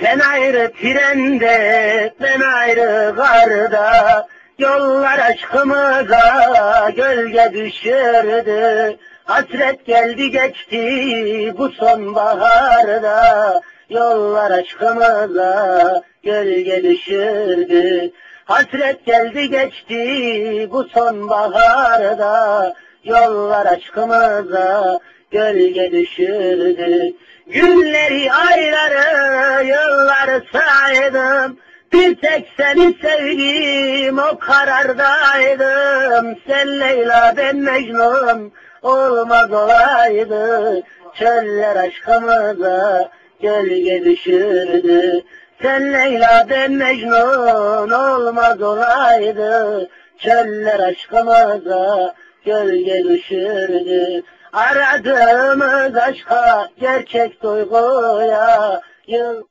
Sen ayrı trende, ben ayrı garda, Yollar aşkımıza gölge düşürdü. Hasret geldi geçti bu sonbaharda, Yollar aşkımıza gölge düşürdü. Hasret geldi geçti bu sonbaharda, Yollar aşkımıza gölge düşürdü. Günleri, ayları, yılları saydım. Bir tek seni sevdim, o karardaydım. Sen Leyla, ben Mecnun, olmaz olaydı. Çöller aşkımıza gölge düşürdü. Sen Leyla, ben Mecnun, olmaz olaydı. Çöller aşkımıza gölge düşürdü. Aradığımız aşka, gerçek duyguya, yıl